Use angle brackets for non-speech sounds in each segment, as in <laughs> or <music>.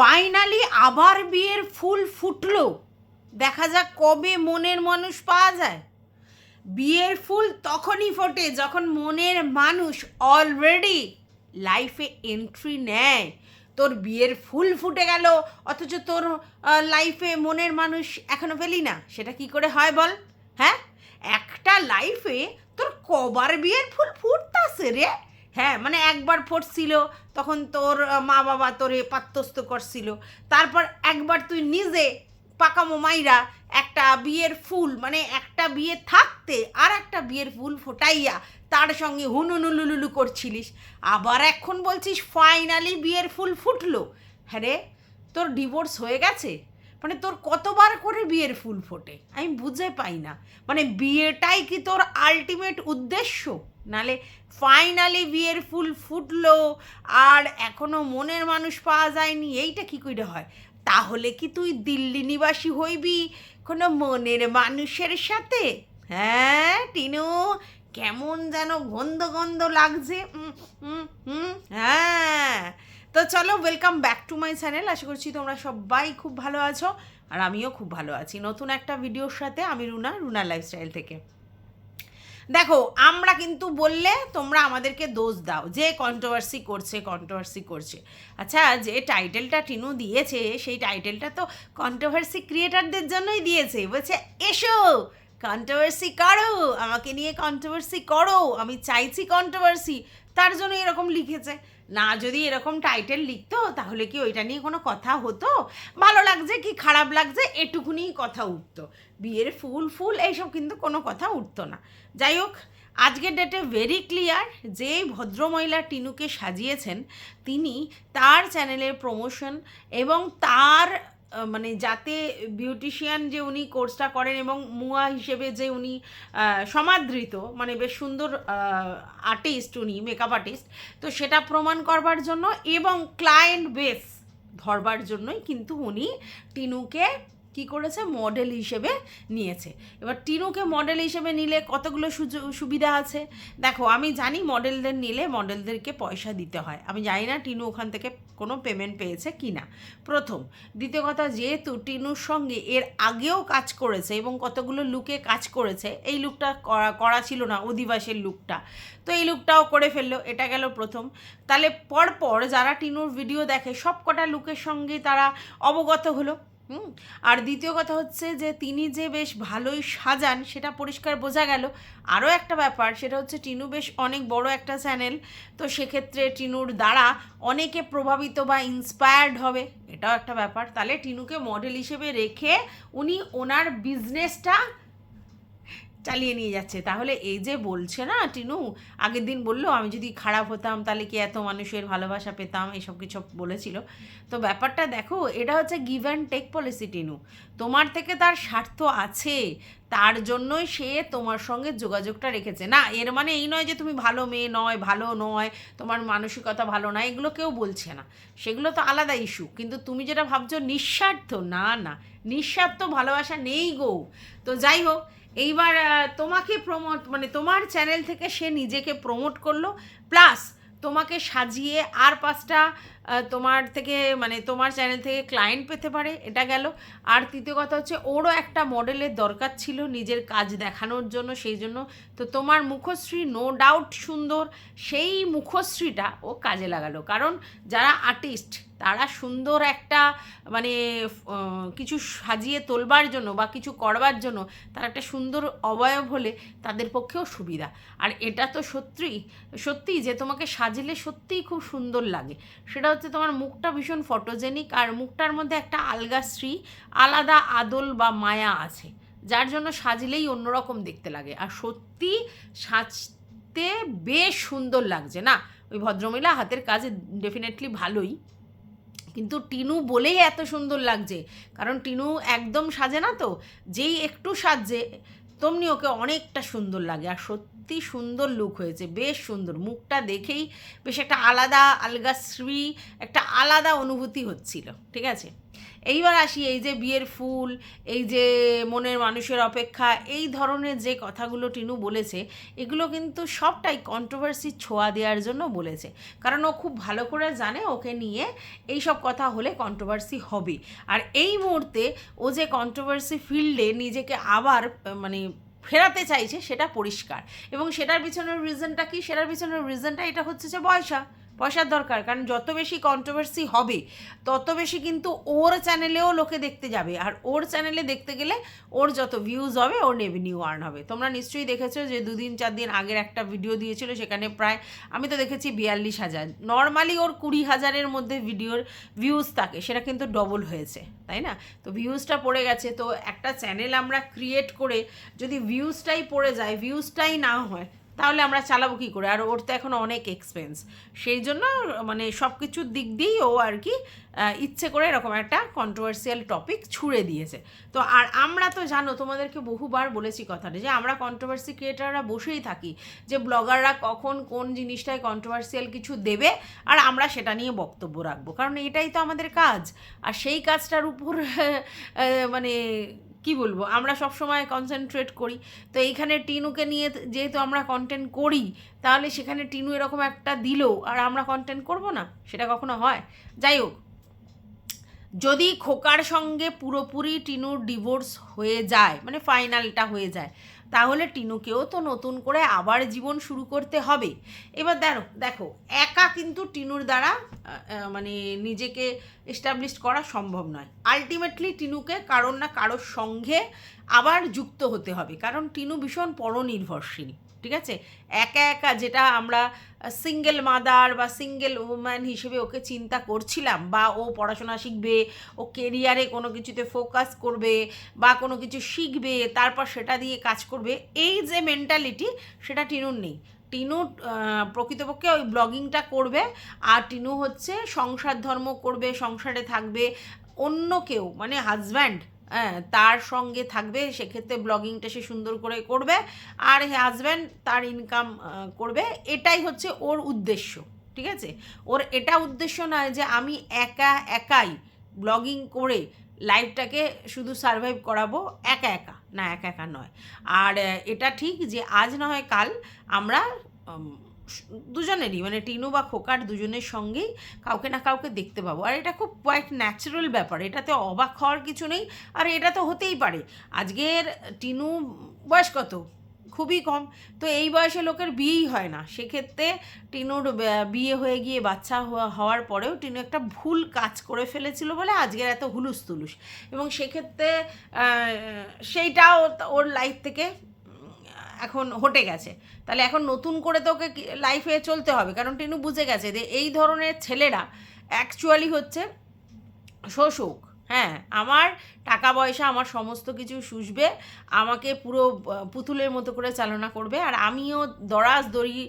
Finally আবার বিয়ের ফুল ফুটলো। দেখা যাক কবে মনের মানুষ পাওয়া যায়। বিয়ের ফুল তখনই ফোটে যখন মনের মানুষ অলরেডি লাইফে এন্ট্রি নেয়। তোর বিয়ের ফুল ফুটে গেল, অথচ তোর লাইফে মনের মানুষ এখনও পেলি না। সেটা কি করে হয় বল? হ্যাঁ? একটা লাইফে তোর কবার বিয়ের ফুল ফুটতাছে রে। হ্যাঁ মানে একবার ফুটছিল তখন তোর মা বাবা তোরে পাত্তস্ত করছিল। তারপর একবার তুই নিজে পাকামো মাইরা একটা বিয়ের ফুল মানে একটা বিয়ে থাকতে আর একটা বিয়ের ফুল ফোটাইয়া তার সঙ্গে হুনুনুলুলুলু করছিলিস। আবার এখন বলছিস ফাইনালি বিয়ের ফুল ফুটলো। হ্যাঁ তোর ডিভোর্স হয়ে গেছে? মানে তোর কতবার করে বিয়ের ফুল ফোটে? আমি বুঝে পাই না। মানে বিয়েটাই কি তোর আলটিমেট উদ্দেশ্য? নালে ফাইনালি বিয়ের ফুল ফুটলো, আর এখনও মনের মানুষ পাওয়া যায়নি, এইটা কি করে হয়? তাহলে কি তুই দিল্লি নিবাসী হইবি? কোনো মনের মানুষের সাথে? হ্যাঁ টিনু, কেমন যেন গন্ধ গন্ধ লাগছে হ্যাঁ। তো চলো welcome back to my channel আশা করছি তোমরা সবাই খুব ভালো আছো, আর আমিও খুব ভালো আছি। নতুন একটা ভিডিওর সাথে আমি রুনা রুনা লাইফস্টাইল থেকে। দেখো, আমরা কিন্তু বললে তোমরা আমাদেরকে দোষ দাও। যে কন্ট্রোভার্সি করছে কন্ট্রোভার্সি করছে। আচ্ছা যে টাইটেলটা টিনু দিয়েছে, সেই টাইটেলটা তো কন্ট্রোভার্সি ক্রিয়েটারদের জন্যই দিয়েছে। বলছে, এসো কন্ট্রোভার্সি করো? আমাকে নিয়ে কন্ট্রোভার্সি করো। আমি চাইছি কন্ট্রোভার্সি তার জন্য এরকম লিখেছে। না, যদি এরকম টাইটেল লিখতো, তাহলে কি ওইটা নিয়ে কোনো কথা হতো? ভালো লাগছে কি খারাপ লাগছে? এটুকুনি কথা উঠতো। বিয়ের ফুল ফুল, এইসব কিন্তু কোনো কথা উঠতো না। যাই হোক, আজকের ডেটে ভেরি ক্লিয়ার যে ভদ্রমহিলা টিনুকে সাজিয়েছেন, তিনি তার চ্যানেলের প্রমোশন এবং তার মানে যাতে বিউটিশিয়ান যে উনি কোর্সটা করেন এবং মুয়া হিসেবে যে উনি সমাদৃত মানে বেশ সুন্দর আর্টিস্ট উনি মেকআপ আর্টিস্ট তো সেটা প্রমাণ করবার জন্য এবং ক্লায়েন্ট বেস ধরবার জন্যই কিন্তু উনি টিনুকে কি করেছে? মডেল হিসেবে নিয়েছে। এবার টিনুকে মডেল হিসেবে নিলে কতগুলো সুবিধা আছে? দেখো, আমি জানি মডেলদের নিলে মডেলদেরকে পয়সা দিতে হয়। আমি জানি না টিনু ওখান থেকে কোনো পেমেন্ট পেয়েছে কি না প্রথম, দ্বিতীয় কথা, যেহেতু টিনুর সঙ্গে এর আগেও কাজ করেছে এবং কতগুলো লুকে কাজ করেছে, এই লুকটা করা করা ছিল না, অধিবাসের লুকটা তো এই লুকটাও করে ফেলল, এটা গেল প্রথম। তাহলে পরপর যারা টিনুর ভিডিও দেখে সব কটা লুকের সঙ্গে তারা অবগত হলো। হুম। আর দ্বিতীয় কথা হচ্ছে যে, তিনি যে বেশ ভালোই সাজান, সেটা পরিষ্কার বোঝা গেল। আরও একটা ব্যাপার, সেটা হচ্ছে টিনু বেশ অনেক বড় একটা চ্যানেল। তো সেক্ষেত্রে টিনুর দ্বারা অনেকে প্রভাবিত বা ইন্সপায়ার্ড হবে, এটাও একটা ব্যাপার। তাহলে টিনুকে মডেল হিসেবে রেখে উনি ওনার বিজনেসটা চালিয়ে নিয়ে যাচ্ছে। তাহলে এই যে বলছে না টিনু, আগের দিন বলল, আমি যদি খারাপ হতাম, তাহলে কি এত মানুষের ভালোবাসা পেতাম? এসব কিছু বলেছিল। তো ব্যাপারটা দেখো, এটা হচ্ছে give and take policy Tinu. তোমার থেকে তার স্বার্থ আছে, তার জন্যই সে তোমার সঙ্গে যোগাযোগটা রেখেছে। না, এর মানে এই নয় যে তুমি ভালো মেয়ে নয়, ভালো নয়, তোমার মানসিকতা ভালো না এগুলো কেউ বলছে না। সেগুলো তো আলাদা ইস্যু কিন্তু তুমি যেটা ভাবছ, নিঃস্বার্থ, না না, নিঃস্বার্থ ভালোবাসা নেই গো। তো যাই হোক এইবার তোমাকে প্রমোট মানে তোমার চ্যানেল থেকে সে নিজেকে প্রমোট করল প্লাস তোমাকে সাজিয়ে আর পাঁচটা তোমার থেকে মানে তোমার চ্যানেল থেকে ক্লায়েন্ট পেতে পারে, এটা গেল। আর তৃতীয় কথা হচ্ছে, ওরও একটা মডেলের দরকার ছিল নিজের কাজ দেখানোর জন্য, সেই জন্য। তো তোমার মুখশ্রী নো ডাউট সুন্দর, সেই মুখশ্রীটা ও কাজে লাগালো। কারণ যারা আর্টিস্ট তারা সুন্দর একটা মানে কিছু সাজিয়ে তোলবার জন্য বা কিছু করবার জন্য তারা একটা সুন্দর অবয়ব হলে তাদের পক্ষেও সুবিধা। আর এটা তো সত্যি, সত্যিই যে তোমাকে সাজলে সত্যিই খুব সুন্দর লাগে। সেটা হচ্ছে তোমার মুখটা ভীষণ ফটোজেনিক আর মুখটার মধ্যে একটা আলগা শ্রী আলাদা আদল বা মায়া আছে, যার জন্য সাজলেই অন্যরকম দেখতে লাগে। আর সত্যি সাজতে বেশ সুন্দর লাগছে, না? ওই ভদ্রমহিলা হাতের কাজে ডেফিনেটলি ভালোই। কিন্তু টিনু বলেই এত সুন্দর লাগছে। কারণ টিনু একদম সাজে না তো? যেই একটু সাজে, তেমনি ওকে অনেকটা সুন্দর লাগে। আর সত্যি সুন্দর লুক হয়েছে, বেশ সুন্দর। মুখটা দেখেই বেশ একটা আলাদা, আলগা শ্রী একটা আলাদা অনুভূতি হচ্ছিল, ঠিক আছে? এইবার আসি এই যে বিয়ের ফুল, এই যে মনের মানুষের অপেক্ষা, এই ধরনের যে কথাগুলো টিনু বলেছে, এগুলো কিন্তু সবটাই কন্ট্রোভার্সি ছোঁয়া দেওয়ার জন্য বলেছে। কারণ ও খুব ভালো করে জানে ওকে নিয়ে এই সব কথা হলে কন্ট্রোভার্সি হবে আর এই মুহূর্তে ও যে কন্ট্রোভার্সি ফিল্ডে নিজেকে আবার মানে ফেরাতে চাইছে, সেটা পরিষ্কার। এবং সেটার পিছনের রিজনটা কি? সেটার পিছনের রিজনটা এটা হচ্ছে যে পয়সা পয়সার দরকার, কারণ যত বেশি কন্ট্রোভার্সি হবে, তত বেশি কিন্তু ওর চ্যানেলেও লোকে দেখতে যাবে। আর ওর চ্যানেলে দেখতে গেলে ওর যত ভিউজ হবে, ওর রেভিনিউ আর্ন হবে। তোমরা নিশ্চয়ই দেখেছ যে দুদিন, চার দিন আগের একটা ভিডিও দিয়েছিল, সেখানে প্রায়, আমি তো দেখেছি বিয়াল্লিশ হাজার। নর্মালি ওর কুড়ি হাজারের মধ্যে ভিডিওর ভিউজ থাকে, সেটা কিন্তু ডবল হয়েছে, তাই না? তো ভিউজটা পড়ে গেছে, তো একটা চ্যানেল আমরা ক্রিয়েট করে যদি ভিউজটাই পড়ে যায় ভিউজটাই না হয় তাহলে আমরা চালাবো কী করে? আর ওর তো এখন অনেক এক্সপেন্স সেই জন্য মানে সব কিছুর দিক দিয়েই ও আর কি ইচ্ছে করে এরকম একটা কন্ট্রোভার্সিয়াল টপিক ছুড়ে দিয়েছে। তো আর আমরা তো জানো, তোমাদেরকে বহুবার বলেছি কথাটা যে আমরা কন্ট্রোভার্সি ক্রিয়েটাররা বসেই থাকি যে ব্লগাররা কখন কোন জিনিসটায় কন্ট্রোভার্সিয়াল কিছু দেবে আর আমরা সেটা নিয়ে বক্তব্য রাখব। কারণ এটাই তো আমাদের কাজ। আর সেই কাজটার উপর <laughs> মানে কি বলব? আমরা সব সময় কনসেন্ট্রেট করি। তো এইখানে টিনুকে নিয়ে যেহেতু আমরা কন্টেন্ট করি, তাহলে সেখানে টিনু এরকম একটা দিল, আর আমরা কন্টেন্ট করব না? সেটা কখনো হয়? যাই হোক, যদি খোকার সঙ্গে পুরোপুরি টিনুর ডিভোর্স হয়ে যায় মানে ফাইনালটা হয়ে যায় তাহলে টিনুকেও তো নতুন করে আবার জীবন শুরু করতে হবে। এবার দেখো দেখো, একা কিন্তু টিনুর দ্বারা মানে নিজেকে এস্টাবলিশ করা সম্ভব নয়। আলটিমেটলি টিনুকে কারোর না কারোর সঙ্গে আবার যুক্ত হতে হবে। কারণ টিনু ভীষণ পরনির্ভরশীল। ঠিক আছে? একা একা যেটা আমরা সিঙ্গেল মাদার বা সিঙ্গেল ওম্যান হিসেবে ওকে চিন্তা করছিলাম বা ও পড়াশোনা শিখবে, ও কেরিয়ারে কোনো কিছুতে ফোকাস করবে বা কোনো কিছু শিখবে, তারপর সেটা দিয়ে কাজ করবে, এই যে মেন্টালিটি সেটা টিনুর নেই। টিনু প্রকৃতপক্ষে ওই ব্লগিংটা করবে আর টিনু হচ্ছে সংসার ধর্ম করবে, সংসারে থাকবে, অন্য কেউ মানে হাজব্যান্ড তার সঙ্গে থাকবে, সেক্ষেত্রে ব্লগিংটা সে সুন্দর করে করবে, আর হাজব্যান্ড তার ইনকাম করবে। এটাই হচ্ছে ওর উদ্দেশ্য, ঠিক আছে? ওর এটা উদ্দেশ্য নয় যে আমি একা একাই ব্লগিং করে লাইফটাকে শুধু সারভাইভ করাবো, একা একা, না একা একা নয়। আর এটা ঠিক যে আজ না হয় কাল আমরা দুজনেরই মানে টিনু বা খোকার দুজনের সঙ্গেই কাউকে না কাউকে দেখতে পাবো। আর এটা খুব কোয়াইট ন্যাচারাল ব্যাপার, এটাতে অবাক হওয়ার কিছু নেই। আর এটা তো হতেই পারে, আজকের টিনু বয়স কত? খুবই কম। তো এই বয়সে লোকের বিয়েই হয় না। সেক্ষেত্রে টিনুর বিয়ে হয়ে গিয়ে বাচ্চা হওয়া- হওয়ার পরেও টিনু একটা ভুল কাজ করে ফেলেছিল বলে আজকের এত হুলুস তুলুস এবং সেক্ষেত্রে সেইটাও ওর লাইফ থেকে এখন হটে গেছে। তাহলে এখন নতুন করে তো ওকে লাইফে চলতে হবে। কারণ টিনু বুঝে গেছে যে এই ধরনের ছেলেরা অ্যাকচুয়ালি হচ্ছে শোষক। হ্যাঁ আমার টাকা পয়সা আমার সমস্ত কিছু শুষবে আমাকে পুরো পুতুলের মতো করে চালনা করবে। আর আমিও দরাজ দড়ি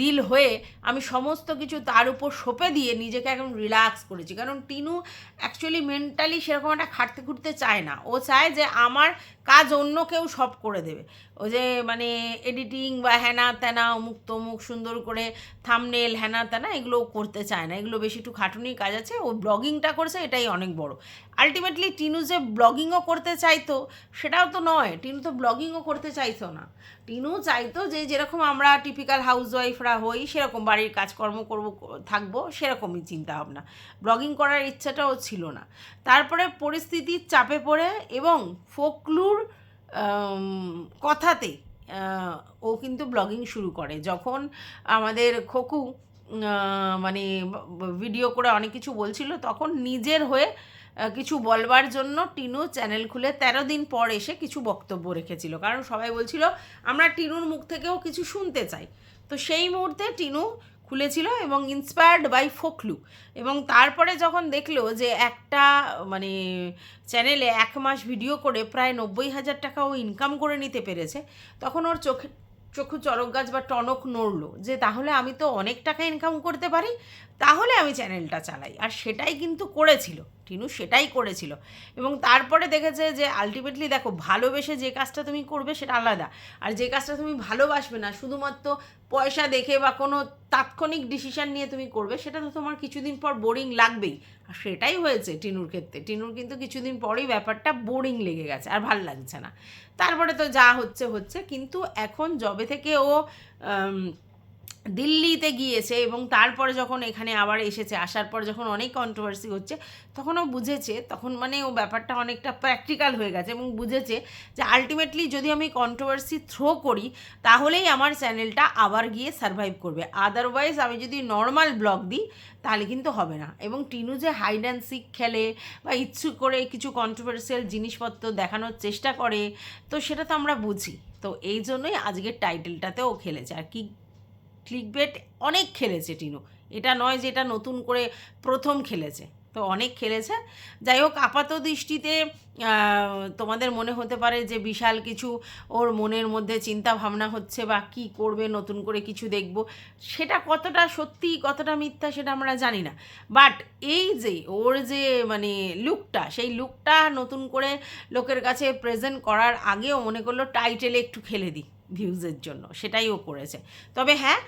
দিল হয়ে, আমি সমস্ত কিছু তার উপর সঁপে দিয়ে নিজেকে একদম রিল্যাক্স করেছি। কারণ টিনু অ্যাকচুয়ালি মেন্টালি সেরকম একটা খাটতে খুঁটতে চায় না। ও চায় যে আমার কাজ অন্য কেউ সব করে দেবে। ও যে মানে এডিটিং বা হ্যানা ত্যানা অমুক তমুক সুন্দর করে থামনেল হ্যানা ত্যানা এগুলো করতে চায় না। এগুলো বেশি একটু খাটুনির কাজ আছে। ও ব্লগিংটা করছে, এটাই অনেক বড়। আলটিমেটলি টিনু যে ব্লগিংও করতে চাইতো, সেটাও তো নয়। টিনু তো ব্লগিংও করতে চাইতো না। টিনু চাইতো যে যেরকম আমরা টিপিক্যাল হাউসওয়াইফরা হই, সেরকম বাড়ির কাজকর্ম করব, থাকব, সেরকমই চিন্তা ভাবনা ব্লগিং করার ইচ্ছাটাও ছিল না। তারপরে পরিস্থিতির চাপে পড়ে এবং ফোকলুর কথাতে ও কিন্তু ব্লগিং শুরু করে। যখন আমাদের খোকু মানে ভিডিও করে অনেক কিছু বলছিল, তখন নিজের হয়ে কিছু বলবার জন্য টিনু চ্যানেল খুলে তেরো দিন পর এসে কিছু বক্তব্য রেখেছিল। কারণ সবাই বলছিল, আমরা টিনুর মুখ থেকেও কিছু শুনতে চাই। তো সেই মুহূর্তে টিনু খুলেছিল এবং ইন্সপায়ার্ড বাই ফোকলু। এবং তারপরে যখন দেখল যে একটা মানে চ্যানেলে এক মাস ভিডিও করে প্রায় নব্বই হাজার টাকা ও ইনকাম করে নিতে পেরেছে, তখন ওর চোখে চক্ষু চরক গাছ বা টনক নড়লো যে, তাহলে আমি তো অনেক টাকা ইনকাম করতে পারি, তাহলে আমি চ্যানেলটা চালাই। আর সেটাই কিন্তু করেছিল। টিনু সেটাই করেছিল। এবং তারপরে দেখেছে যে আলটিমেটলি দেখো, ভালোবেসে যে কাজটা তুমি করবে সেটা আলাদা। আর যে কাজটা তুমি ভালোবাসবে না, শুধুমাত্র পয়সা দেখে বা কোনো তাৎক্ষণিক ডিসিশন নিয়ে তুমি করবে, সেটা তো তোমার কিছুদিন পর বোরিং লাগবেই। আর সেটাই হয়েছে টিনুর ক্ষেত্রে। টিনুর কিন্তু কিছুদিন পরেই ব্যাপারটা বোরিং লেগে গেছে, আর ভালো লাগছে না। তারপরে তো যা হচ্ছে হচ্ছে। কিন্তু এখন জবে থেকে ও দিল্লিতে গিয়েছে এবং তারপরে যখন এখানে আবার এসেছে, আসার পর যখন অনেক কন্ট্রোভার্সি হচ্ছে, তখন ও বুঝেছে, তখন মানে ও ব্যাপারটা অনেকটা প্র্যাকটিক্যাল হয়ে গেছে এবং বুঝেছে যে আলটিমেটলি যদি আমি কন্ট্রোভার্সি থ্রো করি, তাহলেই আমার চ্যানেলটা আবার গিয়ে সারভাইভ করবে। আদারওয়াইজ আমি যদি নর্মাল ব্লগ দিই, তাহলে কিন্তু হবে না। এবং টিনু যে হাইড অ্যান্ড সিক খেলে বা ইচ্ছুক করে কিছু কন্ট্রোভার্সিয়াল জিনিসপত্র দেখানোর চেষ্টা করে, তো সেটা তো আমরা বুঝি। তো এই জন্যই আজকের টাইটেলটাতেও খেলেছে। আর কি ক্লিকবেট অনেক খেলেছে টিনু। এটা নয় যে এটা নতুন করে প্রথম খেলেছে। তো অনেক খেলেছে। যাই হোক, আপাত দৃষ্টিতে তোমাদের মনে হতে পারে যে বিশাল কিছু ওর মনের মধ্যে চিন্তা ভাবনা হচ্ছে বা কি করবে, নতুন করে কিছু দেখব। সেটা কতটা সত্যি, কতটা মিথ্যা সেটা আমরা জানি না। বাট এই যে ওর যে মানে লুকটা, সেই লুকটা নতুন করে লোকের কাছে প্রেজেন্ট করার আগেও মনে করল টাইটেলে একটু খেলে দিই। ভিউজের জন্য, সেটাই ও করেছে। তবে হ্যাঁ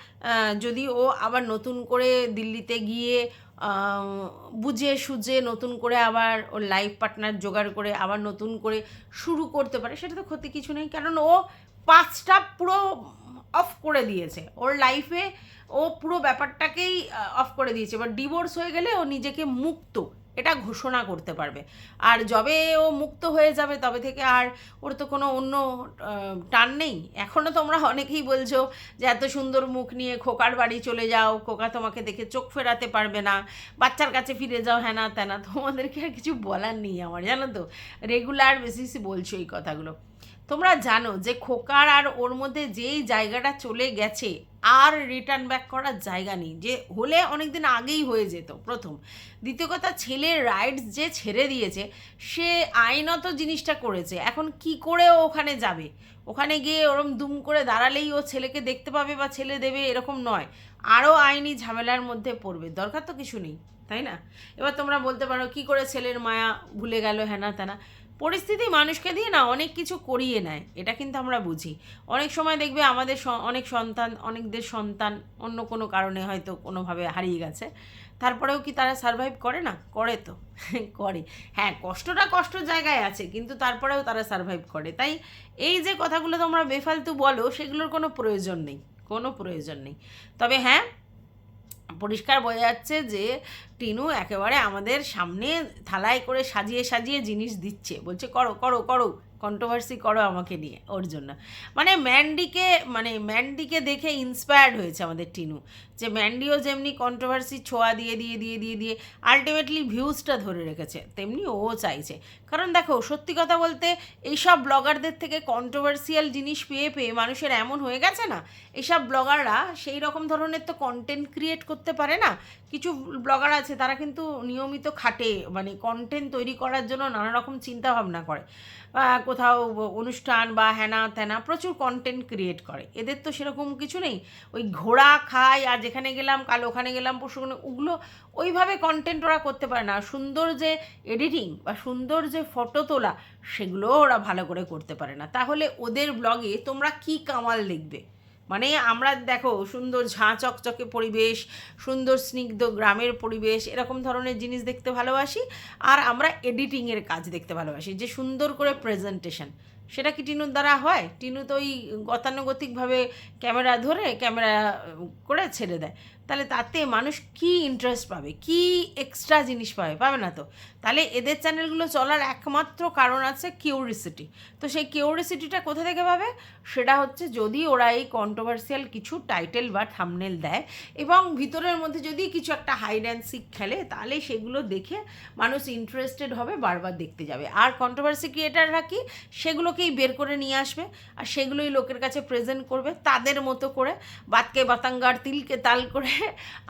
যদি ও আবার নতুন করে দিল্লিতে গিয়ে বুঝে সুঝে নতুন করে আবার ওর লাইফ পার্টনার জোগাড় করে আবার নতুন করে শুরু করতে পারে, সেটা তো ক্ষতি কিছু নেই। কারণ ও পাঁচটা পুরো অফ করে দিয়েছে। ওর লাইফে ও পুরো ব্যাপারটাকেই অফ করে দিয়েছে। এবার ডিভোর্স হয়ে গেলে ও নিজেকে মুক্ত এটা ঘোষণা করতে পারবে। আর যবে ও মুক্ত হয়ে যাবে, তবে থেকে আর ওর তো কোনো অন্য টান নেই। এখনও তোমরা অনেকেই বলছো যে এত সুন্দর মুখ নিয়ে খোকার বাড়ি চলে যাও, খোকা তোমাকে দেখে চোখ ফেরাতে পারবে না, বাচ্চার কাছে ফিরে যাও হ্যাঁ না তেনা তোমাদেরকে আর কিছু বলার নেই আমার, জানো তো? রেগুলার বেসিসে বলছো এই কথাগুলো। তোমরা জানো যে খোকার আর ওর মধ্যে যেই জায়গাটা চলে গেছে, আর রিটার্ন ব্যাক করার জায়গা নেই, যে হলে অনেক দিন আগেই হয়ে যেত প্রথম। দ্বিতীয় কথা, ছেলের রাইটস যে ছেড়ে দিয়েছে, সে আইনত জিনিসটা করেছে। এখন কি করে ও ওখানে যাবে? ওখানে গিয়ে ওরম দুম করে দাঁড়ালেই ও ছেলেকে দেখতে পাবে বা ছেলে দেবে এরকম নয়। আরও আইনি ঝামেলার মধ্যে পড়বে। দরকার তো কিছু নেই, তাই না? এবার তোমরা বলতে পারো, কি করে ছেলের মায়া ভুলে গেল হ্যানা তেনা? পরিস্থিতি মানুষকে দিয়ে না অনেক কিছু করিয়ে নেয়, এটা কিন্তু আমরা বুঝি। অনেক সময় দেখবে আমাদের অনেক সন্তান, অনেকদের সন্তান অন্য কোনো কারণে হয়তো কোনোভাবে হারিয়ে গেছে, তারপরেও কি তারা সারভাইভ করে না? করে তো, <laughs> করে। হ্যাঁ কষ্টটা কষ্ট জায়গায় আছে, কিন্তু তারপরেও তারা সারভাইভ করে। তাই এই যে কথাগুলো তোমরা বেফালতু বলো, সেগুলোর কোনো প্রয়োজন নেই, কোনো প্রয়োজন নেই। তবে হ্যাঁ পরিষ্কার বোঝা যাচ্ছে যে টিনু একেবারে আমাদের সামনে থালায় করে সাজিয়ে সাজিয়ে জিনিস দিচ্ছে। বলছে, করো করো করো কন্ট্রোভার্সি করো আমাকে নিয়ে, ওর জন্য। মানে ম্যান্ডিকে মানে ম্যান্ডিকে দেখে ইন্সপায়ার্ড হয়েছে আমাদের টিনু, যে ম্যান্ডিও যেমনি কন্ট্রোভার্সি ছোঁয়া দিয়ে দিয়ে দিয়ে দিয়ে দিয়ে আলটিমেটলি ভিউজটা ধরে রেখেছে, তেমনি ও চাইছে। কারণ দেখো, সত্যি কথা বলতে এইসব ব্লগারদের থেকে কন্ট্রোভার্সিয়াল জিনিস পেয়ে পেয়ে মানুষের এমন হয়ে গেছে না? এইসব ব্লগাররা সেই রকম ধরনের তো কন্টেন্ট ক্রিয়েট করতে পারে না। কিছু ব্লগার আছে, তারা কিন্তু নিয়মিত খাটে মানে কন্টেন্ট তৈরি করার জন্য নানা রকম চিন্তা ভাবনা করে কোথাও অনুষ্ঠান বা হ্যানা ত্যানা প্রচুর কন্টেন্ট ক্রিয়েট করে। এদের তো সেরকম কিছু নেই। ওই ঘোড়া খায়, আর যেখানে গেলাম, কাল ওখানে গেলাম, পরশু ওগুলো, ওইভাবে কন্টেন্ট ওরা করতে পারে না। সুন্দর যে এডিটিং বা সুন্দর যে ফটো তোলা, সেগুলো ওরা ভালো করে করতে পারে না। তাহলে ওদের ব্লগে তোমরা কি কামাল দেখবে? মানে আমরা দেখো সুন্দর ঝাঁ চকচকে পরিবেশ, সুন্দর স্নিগ্ধ গ্রামের পরিবেশ, এরকম ধরনের জিনিস দেখতে ভালোবাসি। আর আমরা এডিটিংয়ের কাজ দেখতে ভালোবাসি, যে সুন্দর করে প্রেজেন্টেশন সেটা কি টিনুর দ্বারা হয়? টিনু তো ওই গতানুগতিকভাবে ক্যামেরা ধরে ক্যামেরা করে ছেড়ে দেয়। তাহলে তাতে মানুষ কি ইন্টারেস্ট পাবে? কি এক্সট্রা জিনিস পাবে? পাবে না তো? তাহলে এদের চ্যানেলগুলো চলার একমাত্র কারণ আছে কিউরিসিটি তো সেই কিউরিসিটিটা কোথা থেকে পাবে? সেটা হচ্ছে যদি ওরা এই কন্ট্রোভার্সিয়াল কিছু টাইটেল বা থামনেল দেয় এবং ভিতরের মধ্যে যদি কিছু একটা হাইড অ্যান্ড সিক খেলে, তাহলে সেগুলো দেখে মানুষ ইন্টারেস্টেড হবে, বারবার দেখতে যাবে। আর কন্ট্রোভার্সি ক্রিয়েটাররা কি? সেগুলোকেই বের করে নিয়ে আসবে আর সেগুলোই লোকের কাছে প্রেজেন্ট করবে, তাদের মতো করে বাতকে বাতাঙ্গার তিলকে তাল করে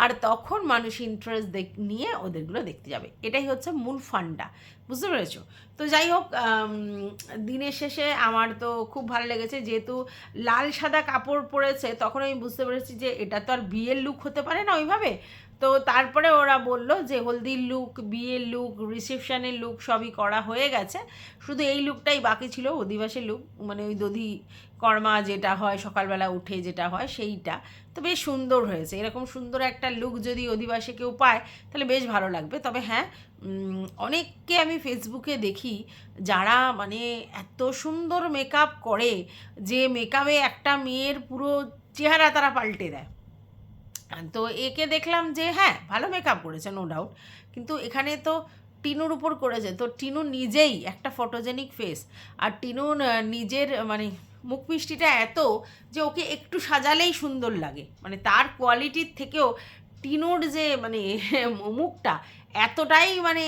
আর তখন মানুষ ইন্টারেস্ট নিয়ে ওদেরগুলো দেখতে যাবে। এটাই হচ্ছে মূল ফান্ডা বুঝতে পেরেছ? তো যাই হোক দিনের শেষে আমার তো খুব ভালো লেগেছে। যেহেতু লাল সাদা কাপড় পরেছে, তখন আমি বুঝতে পেরেছি যে এটা তো আর বিয়ের লুক হতে পারে না ওইভাবে। তো তারপরে ওরা বলল যে হলদির লুক বিয়ের লুক রিসেপশনের লুক সবই করা হয়ে গেছে। শুধু এই লুকটাই বাকি ছিল, অধিবাসের লুক মানে ওই দধি কর্মা যেটা হয়, সকালবেলা উঠে যেটা হয়, সেইটা। তো বেশ সুন্দর হয়েছে। এরকম সুন্দর একটা লুক যদি অধিবাসী কেউ পায় তাহলে বেশ ভালো লাগবে। তবে হ্যাঁ অনেককে আমি ফেসবুকে দেখি যারা মানে এত সুন্দর মেকআপ করে যে মেকআপে একটা মেয়ের পুরো চেহারা তারা পাল্টে দেয়। তো একে দেখলাম যে হ্যাঁ ভালো মেকআপ করেছে নো ডাউট কিন্তু এখানে তো টিনুর উপর করেছে। তো টিনু নিজেই একটা ফটোজেনিক ফেস আর আহ, নিজের মানে মুখ মিষ্টিটা এত যে ওকে একটু সাজালেই সুন্দর লাগে। মানে তার কোয়ালিটির থেকেও টিনুর যে মানে <laughs> মুখটা এতটাই মানে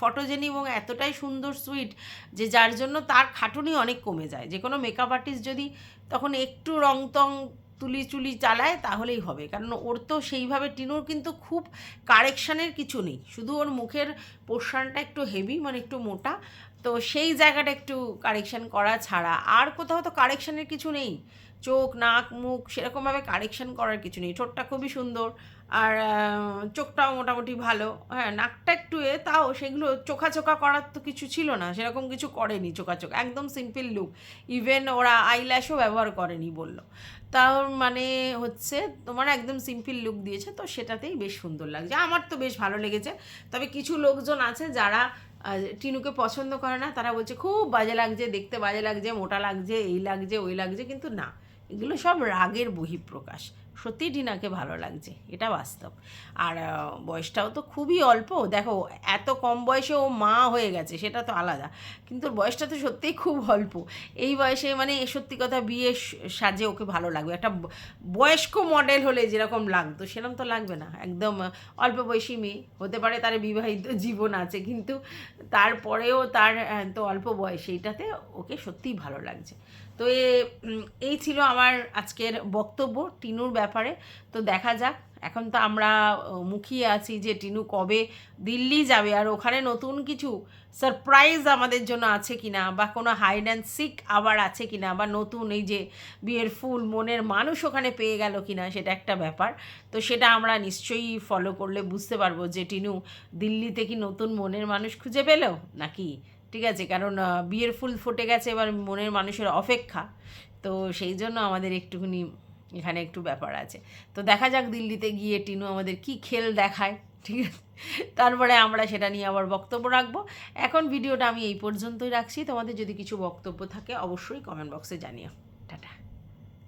ফটোজেনি এবং এতটাই সুন্দর সুইট যে যার জন্য তার খাটুনি অনেক কমে যায়। যে কোনো মেকআপ আর্টিস্ট যদি তখন একটু রং টং তুলি চুলি চালায় তাহলেই হবে। কারণ ওর তো সেইভাবে টিনুর কিন্তু খুব কারেকশানের কিছু নেই। শুধু ওর মুখের পোর্শনটা একটু হেভি মানে একটু মোটা তো সেই জায়গাটা একটু কারেকশান করা ছাড়া। আর কোথাও তো কারেকশানের কিছু নেই। চোখ, নাক, মুখ সেরকমভাবে কারেকশান করার কিছু নেই। ঠোঁটটা খুবই সুন্দর। আর চোখটাও মোটামুটি ভালো। হ্যাঁ নাকটা একটু এ, তাও সেগুলো চোখা চোখা করার তো কিছু ছিল না। সেরকম কিছু করেনি চোখা চোখ। একদম সিম্পল লুক ইভেন ওরা আইল্যাশও ব্যবহার করেনি বলল। তাও মানে হচ্ছে তোমার একদম সিম্পল লুক দিয়েছে। তো সেটাতেই বেশ সুন্দর লাগছে। আমার তো বেশ ভালো লেগেছে। তবে কিছু লোকজন আছে যারা টিনুকে পছন্দ করে না, তারা বলছে, খুব বাজে লাগছে, দেখতে বাজে লাগছে, মোটা লাগছে, এই লাগছে, ওই লাগছে, কিন্তু না। এগুলো সব রাগের বহিঃপ্রকাশ। সত্যিই ডিনাকে ভালো লাগছে, এটা বাস্তব। আর বয়সটাও তো খুবই অল্প। দেখো, এত কম বয়সে ও মা হয়ে গেছে, সেটা তো আলাদা। কিন্তু বয়সটা তো সত্যিই খুব অল্প। এই বয়সে মানে সত্যি কথা বিয়ে সাজে ওকে ভালো লাগবে। একটা বয়স্ক মডেল হলে যেরকম লাগতো, সেরকম তো লাগবে না। একদম অল্প বয়সী মেয়ে। হতে পারে তার বিবাহিত জীবন আছে, কিন্তু তারপরেও তার তো অল্প বয়স এইটাতে ওকে সত্যিই ভালো লাগছে। তো এই ছিল আমার আজকের বক্তব্য টিনুর ব্যাপারে। তো দেখা যাক, এখন তো আমরা মুখিয়ে আছি যে টিনু কবে দিল্লি যাবে আর ওখানে নতুন কিছু সারপ্রাইজ আমাদের জন্য আছে কিনা বা কোনো হাইড অ্যান্ড সিক আবার আছে কিনা বা নতুন এই যে বিয়ের ফুল মনের মানুষ ওখানে পেয়ে গেল কিনা সেটা একটা ব্যাপার। তো সেটা আমরা নিশ্চয়ই ফলো করলে বুঝতে পারব যে টিনু দিল্লিতে কি নতুন মনের মানুষ খুঁজে পেল নাকি ঠিক আছে, কারণ বিয়ের ফুল ফুটে গেছে এবার মনের মানুষের অপেক্ষা। তো সেই জন্য আমাদের একটুখানি এখানে একটু ব্যাপার আছে। তো দেখা যাক দিল্লিতে গিয়ে টিনু আমাদের কি খেল দেখায়, ঠিক আছে? তারপরে আমরা সেটা নিয়ে আবার বক্তব্য রাখব। এখন ভিডিওটা আমি এই পর্যন্তই রাখছি। তোমাদের যদি কিছু বক্তব্য থাকে, অবশ্যই কমেন্ট বক্সে জানিও।